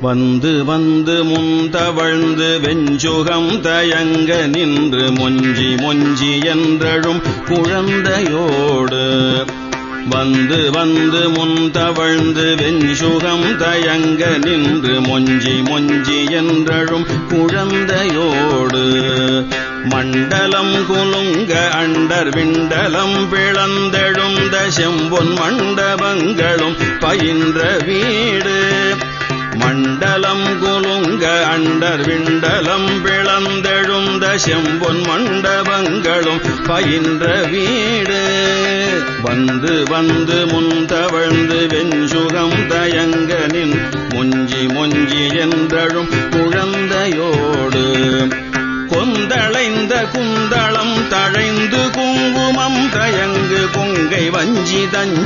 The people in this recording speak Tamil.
வந்து வந்து முந்தவழ்ந்து வெஞ்சுகம் தயங்க நின்று மொஞ்சி மொஞ்சி என்றழும் குழந்தையோடு. வந்து வந்து முந்தவழ்ந்து வெஞ்சுகம் தயங்க நின்று மொஞ்சி மொஞ்சி என்றழும் குழந்தையோடு. மண்டலம் குலுங்க அண்டர் விண்டலம் பிளந்தெழுந்த செம்பொன் மண்டபங்களும் பயின்ற வீடு. மண்டலம் குலுங்க அண்டர் விண்டலம் விளந்தெழுந்த செம்பொன் மண்டபங்களும் பயின்ற வீடு. வந்து வந்து முந்தவழ்ந்து வெஞ்சுகம் தயங்கனின் முஞ்சி முஞ்சி என்றழும் குழந்தையோடு. கொந்தளைந்த குந்தளம் தழைந்து குங்குமம் தயங்கு கொங்கை வஞ்சி தஞ்சி